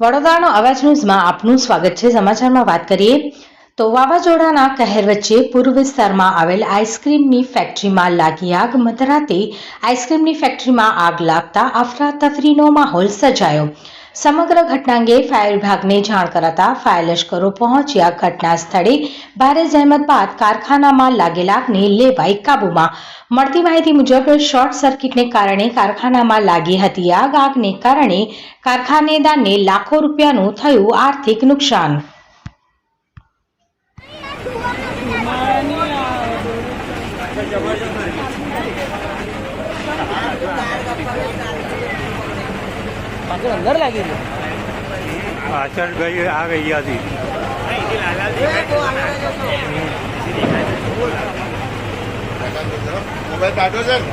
વડોદરાનો અવાજ ન્યૂઝમાં આપનું સ્વાગત છે. સમાચારમાં વાત કરીએ તો વાવાઝોડાના કહેર વચ્ચે પૂર્વ વિસ્તારમાં આવેલ આઈસ્ક્રીમની ફેક્ટરીમાં લાગી આગ. મધરાતે આઈસ્ક્રીમની ફેક્ટરીમાં આગ લાગતા અફરાતફરીનો માહોલ સર્જાયો. સમગ્ર ઘટના અંગે ફાયર વિભાગને જાણ કરાતા ફાયર લશ્કરો પહોંચ્યા ઘટના સ્થળે. ભારે જહેમત બાદ કારખાનામાં લાગેલા આગને લેવાઈ કાબૂમાં. મળતી માહિતી મુજબ શોર્ટ સર્કિટને કારણે કારખાનામાં લાગી હતી આગ. આગને કારણે કારખાનેદારને લાખો રૂપિયાનું થયું આર્થિક નુકસાન. પાછળ અંદર લાગી છે પાછળ ગઈ આ ગઈ હતી મોબાઈલ કાઢો છે ને?